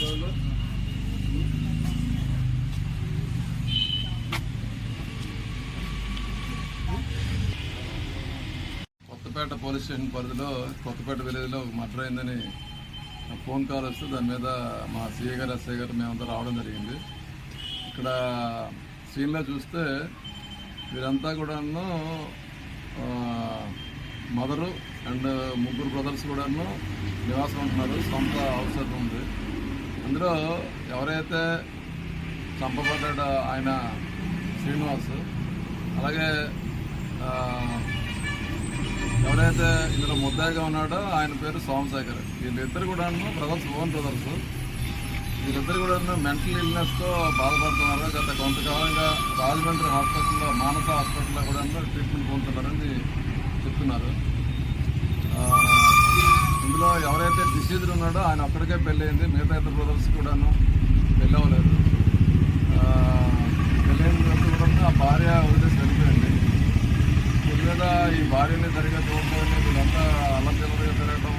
Razole Kothapeta police station పరిధిలో కొత్తపేట విలేజ్లో ఒక మర్డర్ అయిందని ఫోన్ కాల్ వస్తే దాని మీద మా సీఏ గారు ఎస్ఐ గారు మేమంతా రావడం జరిగింది. ఇక్కడ సీన్లో చూస్తే వీరంతా కూడాను మదరు అండ్ ముగ్గురు బ్రదర్స్ కూడాను నివాసం ఉంటున్నారు. సొంత అవసరం ఉంది. ఇందులో ఎవరైతే చంపబడ్డాడో ఆయన శ్రీనివాస్ అలాగే ఎవరైతే ఇందులో ముద్దాయిగా ఉన్నాడో ఆయన పేరు సోమశేఖర్. వీళ్ళిద్దరు కూడా బ్రదర్స్ ఓన్ బ్రదర్స్ వీళ్ళిద్దరు కూడా మెంటల్ ఇల్నెస్తో బాధపడుతున్నారు. గత కొంతకాలంగా రాజమండ్రి హాస్పిటల్లో మానస హాస్పిటల్లో కూడా ట్రీట్మెంట్ పొందుతున్నారని చెప్తున్నారు. ఎవరైతే ఉన్నాడో ఆయన ఒక్కడికే పెళ్ళయింది. మిగతా ఇద్దరు బ్రదర్స్ కూడాను పెళ్ళి అవ్వలేదు పెళ్ళైన కూడా ఆ భార్య వదిలేసి వెళ్ళిపోయింది మీద ఈ భార్యని సరిగ్గా చూడకపోయినా వీళ్ళంతా అల్లచిల్లరగా తిరగటం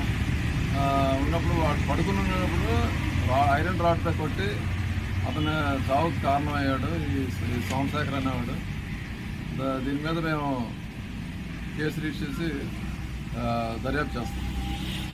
ఉన్నప్పుడు వాడు పడుకుని ఉన్నప్పుడు ఐరన్ రాడ్తో కొట్టి అతను చావుకు కారణం అయ్యాడు ఈ సోమశేఖర్ అనేవాడు. దీని మీద మేము కేసు రిజిస్టర్ చేసి దర్యాప్తు చేస్తాం.